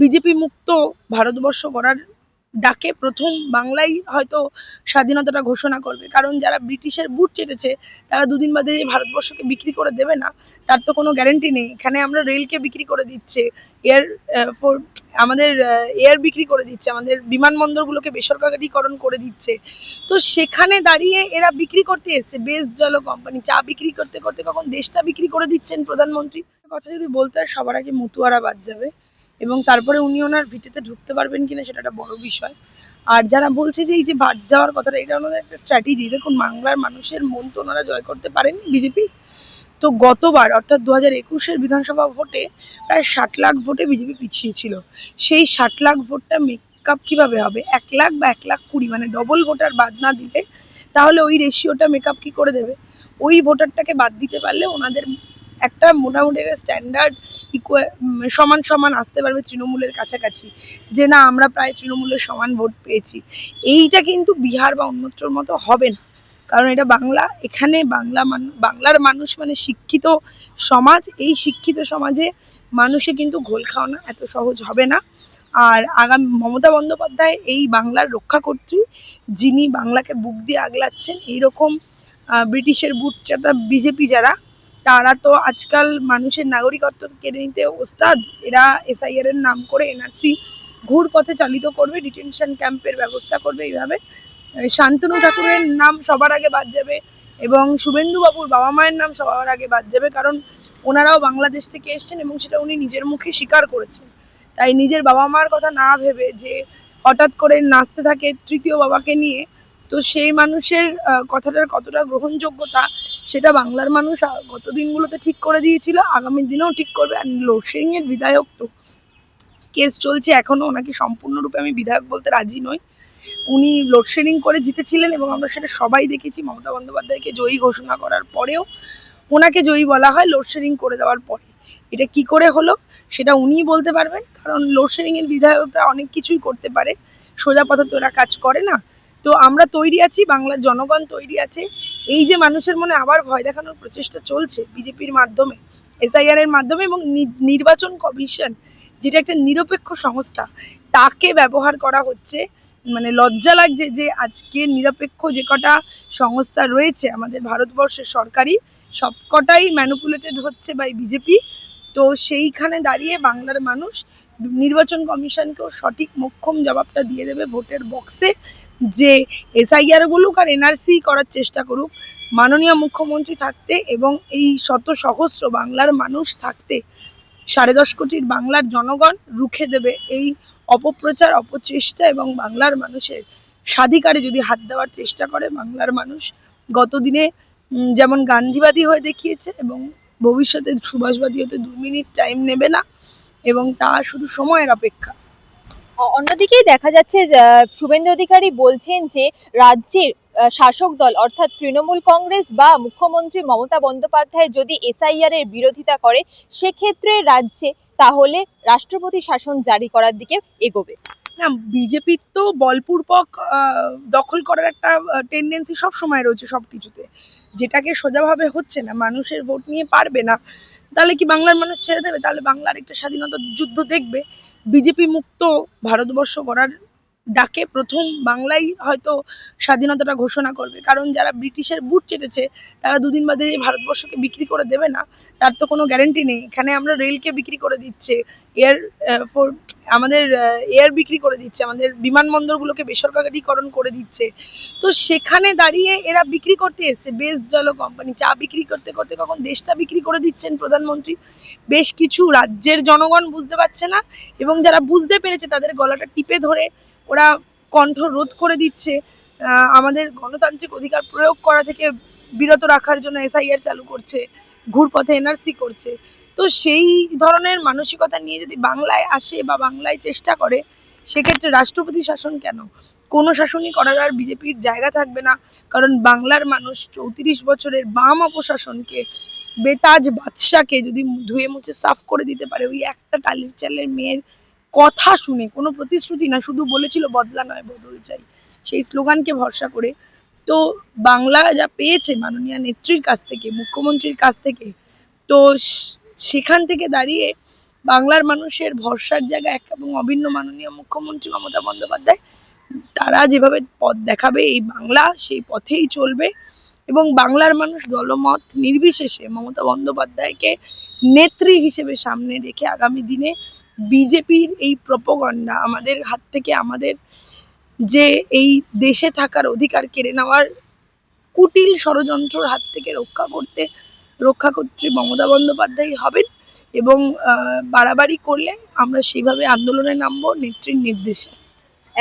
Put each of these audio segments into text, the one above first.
BJP মুক্ত ভারতবর্ষ গড়ার ডাকে প্রথম বাংলাই হয়তো স্বাধীনতাটা ঘোষণা করবে। কারণ যারা ব্রিটিশের বুট চেটেছে, তারা দুদিন বাদে এই ভারতবর্ষকে বিক্রি করে দেবে না। তার তো কোনো গ্যারেন্টি নেই। এখানে আমরা রেলকে বিক্রি করে দিচ্ছে এয়ার ফোর আমাদের এয়ার বিক্রি করে দিচ্ছে, আমাদের বিমানবন্দরগুলোকে বেসরকারিকরণ করে দিচ্ছে। তো সেখানে দাঁড়িয়ে এরা বিক্রি করতে এসছে বেশ জলো কোম্পানি চা বিক্রি করতে করতে কখন দেশটা বিক্রি করে দিচ্ছেন প্রধানমন্ত্রী? কথা যদি বলতে হয়, সবার আগে মতুয়ারা বাদ যাবে। এবং তারপরে উনি ওনার ভিটেতে ঢুকতে পারবেন কিনা সেটা একটা বড় বিষয়। আর যারা বলছে যে এই যে বাদ যাওয়ার কথাটা, এটা ওনাদের একটা স্ট্র্যাটেজি দেখুন, বাংলার মানুষের মন তো ওনারা জয় করতে পারেননি বিজেপি তো গতবার, অর্থাৎ দু হাজার একুশের বিধানসভা ভোটে প্রায় ষাট লাখ ভোটে বিজেপি পিছিয়ে ছিল। সেই ষাট লাখ ভোটটা মেকআপ কীভাবে হবে? এক লাখ বা এক লাখ কুড়ি মানে ডবল ভোটার বাদ না দিলে, তাহলে ওই রেশিওটা মেকআপ কী করে দেবে? ওই ভোটারটাকে বাদ দিতে পারলে ওনাদের একটা মোটামুটি একটা স্ট্যান্ডার্ড সমান সমান আসতে পারবে তৃণমূলের কাছাকাছি। যে না, আমরা প্রায় তৃণমূলের সমান ভোট পেয়েছি। এইটা কিন্তু বিহার বা অন্যত্রর মতো হবে না। কারণ এটা বাংলা, এখানে বাংলা বাংলার মানুষ মানে শিক্ষিত সমাজ। এই শিক্ষিত সমাজে মানুষে কিন্তু ঘোল খাওয়ানো এত সহজ হবে না। আর আগামী মমতা বন্দ্যোপাধ্যায় এই বাংলার রক্ষাকর্ত্রী, যিনি বাংলাকে বুক দিয়ে আগলাচ্ছেন, এইরকম ব্রিটিশের বুট চাতা বিজেপি যারা তারা তো আজকাল মানুষের নাগরিকত্ব কেড়ে নিতে ওস্তাদ, এরা এসআইআর এর নাম করে এনআরসি ঘুর পথে চালিত করবে ডিটেনশন ক্যাম্পের ব্যবস্থা করবে এইভাবে। শান্তনু ঠাকুরের নাম সবার আগে বাদ যাবে এবং শুভেন্দু বাবুর বাবা মায়ের নাম সবার আগে বাদ যাবে কারণ ওনারাও বাংলাদেশ থেকে এসেছেন এবং সেটা উনি নিজের মুখে স্বীকার করেছেন। তাই নিজের বাবা মার কথা না ভেবে যে হঠাৎ করে নাচতে থাকে তৃতীয় বাবাকে নিয়ে তো সেই মানুষের কথাটার কতটা গ্রহণযোগ্যতা সেটা বাংলার মানুষ গত দিনগুলোতে ঠিক করে দিয়েছিল, আগামী দিনেও ঠিক করবে। আর লোডশেডিং এর বিধায়ক তো। কেস চলছে এখনও, ওনাকে সম্পূর্ণরূপে আমি বিধায়ক বলতে রাজি নই। উনি লোডশেডিং করে জিতেছিলেন এবং আমরা সেটা সবাই দেখেছি। মমতা বন্দ্যোপাধ্যায়কে জয়ী ঘোষণা করার পরেও ওনাকে জয়ী বলা হয় লোডশেডিং করে দেওয়ার পরে। এটা কি করে হলো সেটা উনিই বলতে পারবেন। কারণ লোডশেডিংয়ের বিধায়করা অনেক কিছুই করতে পারে। সোজা পথে তো এরা কাজ করে না। তো আমরা তৈরি আছি বাংলার জনগণ তৈরি আছে। এই যে মানুষের মনে আবার ভয় দেখানোর প্রচেষ্টা চলছে বিজেপির মাধ্যমে এসআইআর এর মাধ্যমে এবং নির্বাচন কমিশন, যেটা একটা নিরপেক্ষ সংস্থা, তাকে ব্যবহার করা হচ্ছে। মানে লজ্জা লাগছে যে আজকে নিরপেক্ষ যে কটা সংস্থা রয়েছে আমাদের ভারতবর্ষের সরকারি, সবকটাই ম্যানুপুলেটেড হচ্ছে বাই বিজেপি। তো সেইখানে দাঁড়িয়ে বাংলার মানুষ নির্বাচন কমিশনকেও সঠিক মোক্ষম জবাবটা দিয়ে দেবে ভোটের বক্সে যে এসআইআর বলুক আর এনআরসি করার চেষ্টা করুক। মাননীয় মুখ্যমন্ত্রী থাকতে এবং এই শত সহস্র বাংলার মানুষ থাকতে সাড়ে দশ কোটির বাংলার জনগণ রুখে দেবে এই অপপ্রচার, অপচেষ্টা এবং বাংলার মানুষের স্বাধিকারে যদি হাত দেওয়ার চেষ্টা করে বাংলার মানুষ। গত দিনে যেমন গান্ধীবাদী হয়ে দেখিয়েছে এবং ভবিষ্যতে সুভাষবাদী হতে দু মিনিট টাইম নেবে না এবং তা শুধু সময়ের অপেক্ষা। অন্যদিকেই দেখা যাচ্ছে শুভেন্দু অধিকারী বলছেন যে রাজ্যের শাসক দল অর্থাৎ তৃণমূল কংগ্রেস বা মুখ্যমন্ত্রী মমতা বন্দ্যোপাধ্যায় যদি এসআইআর এর বিরোধিতা করে সেক্ষেত্রে রাজ্যে তাহলে রাষ্ট্রপতি শাসন জারি করার দিকে এগোবে। না বিজেপির তো বলপূর্বক দখল করার একটা টেন্ডেন্সি সব সময় রয়েছে সব কিছুতে যেটাকে সোজাভাবে হচ্ছে না, মানুষের ভোট নিয়ে পারবে না, তাহলে কি বাংলার মানুষ ছেড়ে দেবে? তাহলে বাংলার একটা স্বাধীনতা যুদ্ধ দেখবে? বিজেপি মুক্ত ভারতবর্ষ গড়ার ডাকে প্রথম বাংলাই হয়তো স্বাধীনতাটা ঘোষণা করবে। কারণ যারা ব্রিটিশের বুট চেটেছে, তারা দুদিন বাদে ভারতবর্ষকে বিক্রি করে দেবে না। তার তো কোনো গ্যারেন্টি নেই। এখানে আমরা রেলকে বিক্রি করে দিচ্ছে এয়ার ফোর আমাদের এয়ার বিক্রি করে দিচ্ছে, আমাদের বিমানবন্দরগুলোকে বেসরকারিকরণ করে দিচ্ছে। তো সেখানে দাঁড়িয়ে এরা বিক্রি করতে এসছে। বেশ জলো কোম্পানি চা বিক্রি করতে করতে কখন দেশটা বিক্রি করে দিচ্ছেন প্রধানমন্ত্রী? বেশ কিছু রাজ্যের জনগণ বুঝতে পারছে না এবং যারা বুঝতে পেরেছে, তাদের গলাটা টিপে ধরে ওরা কণ্ঠ রোধ করে দিচ্ছে আমাদের গণতান্ত্রিক অধিকার প্রয়োগ করা থেকে বিরত রাখার জন্য এসআইআর চালু করছে, ঘুরপথে এনআরসি করছে। তো সেই ধরনের মানসিকতা নিয়ে যদি বাংলায় আসে বা বাংলায় চেষ্টা করে, সেক্ষেত্রে রাষ্ট্রপতি শাসন কেন? কোনো শাসনই করার আর বিজেপির জায়গা থাকবে না, কারণ বাংলার মানুষ চৌত্রিশ বছরের বাম অপশাসনকে, বেতাজ বাদশাকে যদি ধুয়ে মুছে সাফ করে দিতে পারে ওই একটা টালির চালের মেয়ের কথা শুনে, কোনো প্রতিশ্রুতি না, শুধু বলেছিল বদলা নয়, বদল চাই। সেই স্লোগানকে ভরসা করে। তো বাংলা যা পেয়েছে মাননীয় নেত্রীর কাছ থেকে, মুখ্যমন্ত্রীর কাছ থেকে, তো সেখান থেকে দাঁড়িয়ে বাংলার মানুষের ভরসার জায়গা এক এবং অভিন্ন মাননীয় মুখ্যমন্ত্রী মমতা বন্দ্যোপাধ্যায়, তারা যেভাবে পথ দেখাবে, এই বাংলা সেই পথেই চলবে এবং বাংলার মানুষ দলমত নির্বিশেষে মমতা বন্দ্যোপাধ্যায়কে নেত্রী হিসেবে সামনে রেখে আগামী দিনে বিজেপির এই প্রপগণ্ডা আমাদের হাত থেকে আমাদের যে এই দেশে থাকার অধিকার কেড়ে নেওয়ার কুটিল ষড়যন্ত্রর হাত থেকে রক্ষা করতে রক্ষা করতে মমতা বন্দ্যোপাধ্যায় হবেন এবং বাড়াবাড়ি করলে আমরা সেইভাবে আন্দোলনে নামবো নেত্রীর নির্দেশে।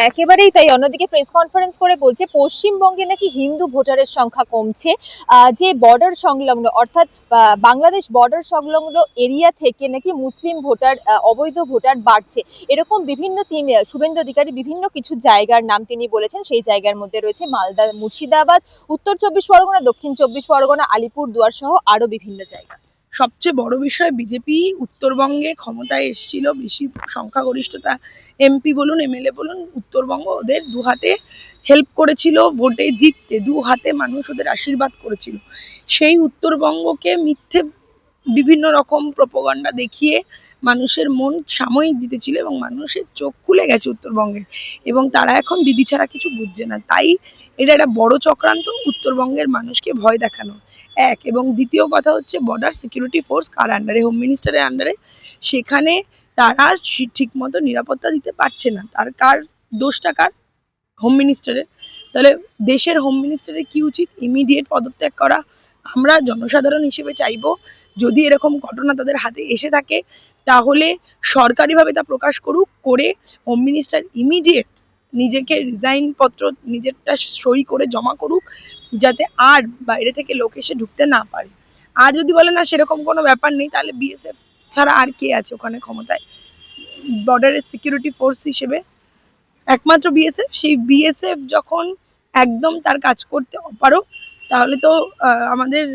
একেবারেই তাই। অন্যদিকে প্রেস কনফারেন্স করে বলছে, পশ্চিমবঙ্গে নাকি হিন্দু ভোটারের সংখ্যা কমছে। যে বর্ডার সংলগ্ন, অর্থাৎ বাংলাদেশ বর্ডার সংলগ্ন এরিয়া থেকে নাকি মুসলিম ভোটার অবৈধ ভোটার বাড়ছে। এরকম বিভিন্ন তিনি শুভেন্দু অধিকারী বিভিন্ন কিছু জায়গার নাম তিনি বলেছেন। সেই জায়গার মধ্যে রয়েছে মালদা, মুর্শিদাবাদ, উত্তর চব্বিশ পরগনা, দক্ষিণ চব্বিশ পরগনা আলিপুর দুয়ার সহ আরও বিভিন্ন জায়গা। সবচেয়ে বড় বিষয় বিজেপি উত্তরবঙ্গে ক্ষমতায় এসেছিল, বেশি সংখ্যাগরিষ্ঠতা এমপি বলুন এমএলএ বলুন, উত্তরবঙ্গ ওদের দু হাতে হেল্প করেছিল ভোটে জিততে দু হাতে মানুষ ওদের আশীর্বাদ করেছিল। সেই উত্তরবঙ্গকে মিথ্যে বিভিন্ন রকম প্রপগান্ডা দেখিয়ে মানুষের মন সাময়িক দিতেছিল এবং মানুষের চোখ খুলে গেছে উত্তরবঙ্গে এবং তারা এখন দিদি ছাড়া কিছু বুঝছে না। তাই এটা একটা বড় চক্রান্ত, উত্তরবঙ্গের মানুষকে ভয় দেখানো। এক। এবং দ্বিতীয় কথা হচ্ছে বর্ডার সিকিউরিটি ফোর্স কার আন্ডারে হোম মিনিস্টারের আন্ডারে সেখানে তারা ঠিক মতো নিরাপত্তা দিতে পারছে না। তার কার দোষটা কার? হোম মিনিস্টারের তাহলে দেশের হোম মিনিস্টারের কি উচিত? ইমিডিয়েট পদত্যাগ করা। আমরা জনসাধারণ হিসেবে চাইব, যদি এরকম ঘটনা তাদের হাতে এসে থাকে, তাহলে সরকারিভাবে তা প্রকাশ করুক, করে হোম মিনিস্টার ইমিডিয়েট নিজেকে রিজাইন পত্র নিজেরটা সই করে জমা করুক, যাতে আর বাইরে থেকে লোক এসে ঢুকতে না পারে। আর যদি বলে, না, সেরকম কোনো ব্যাপার নেই, তাহলে বিএসএফ ছাড়া আর কে আছে ওখানে ক্ষমতায়? বর্ডারের সিকিউরিটি ফোর্স হিসেবে। একমাত্র বিএসএফ সেই বিএসএফ যখন একদম তার কাজ করতে অপারক তাহলে তো আমাদের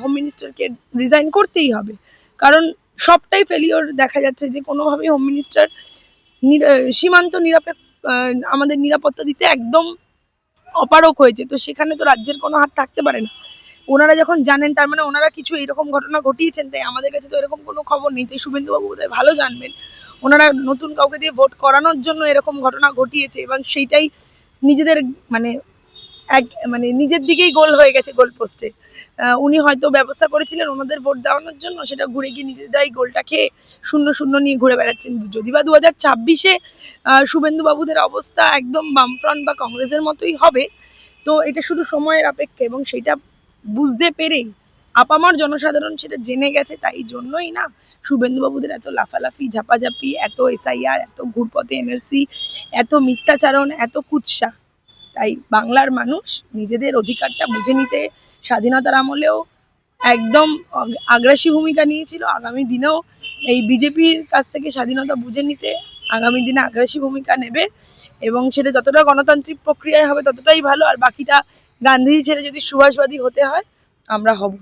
হোম মিনিস্টারকে রিজাইন করতেই হবে। কারণ সবটাই ফেলিওর দেখা যাচ্ছে যে, কোনোভাবেই হোম মিনিস্টার সীমান্ত নিরাপেক্ষ আমাদের নিরাপত্তা দিতে একদম অপারক হয়েছে। তো সেখানে তো রাজ্যের কোনো হাত থাকতে পারে না। ওনারা যখন জানেন, তার মানে ওনারা কিছু এরকম ঘটনা ঘটিয়েছেন, তাই আমাদের কাছে তো এরকম কোনো খবর নেই। তাই শুভেন্দুবাবু বোধহয় ভালো জানবেন। ওনারা নতুন কাউকে দিয়ে ভোট করানোর জন্য এরকম ঘটনা ঘটিয়েছে এবং সেইটাই নিজেদের মানে এক মানে নিজের দিকেই গোল হয়ে গেছে গোল পোস্টে উনি হয়তো ব্যবস্থা করেছিলেন ওনাদের ভোট দেওয়ানোর জন্য, সেটা ঘুরে গিয়ে নিজেরাই গোলটা খেয়ে শূন্য শূন্য নিয়ে ঘুরে বেড়াচ্ছেন যদি বা দু হাজার ছাব্বিশে শুভেন্দুবাবুদের অবস্থা একদম বামফ্রন্ট বা কংগ্রেসের মতোই হবে, তো এটা শুধু সময়ের অপেক্ষা এবং সেটা বুঝতে পেরেই আপামার জনসাধারণ সেটা জেনে গেছে, তাই জন্যই না শুভেন্দুবাবুদের এত লাফালাফি, ঝাপাঝাপি, এত এসআইআর এত ঘুরপথে এনআরসি এত মিথ্যাচারণ, এত কুৎসা। তাই বাংলার মানুষ নিজেদের অধিকারটা বুঝে নিতে স্বাধীনতার আমলেও একদম আগ্রাসী ভূমিকা নিয়েছিল। আগামী দিনেও এই বিজেপির কাছ থেকে স্বাধীনতা বুঝে নিতে আগামী দিনে আগ্রাসী ভূমিকা নেবে এবং সেটা যতটা গণতান্ত্রিক প্রক্রিয়ায় হবে ততটাই ভালো। আর বাকিটা গান্ধীজি ছেড়ে যদি সুভাষবাদী হতে হয়, আমরা হব।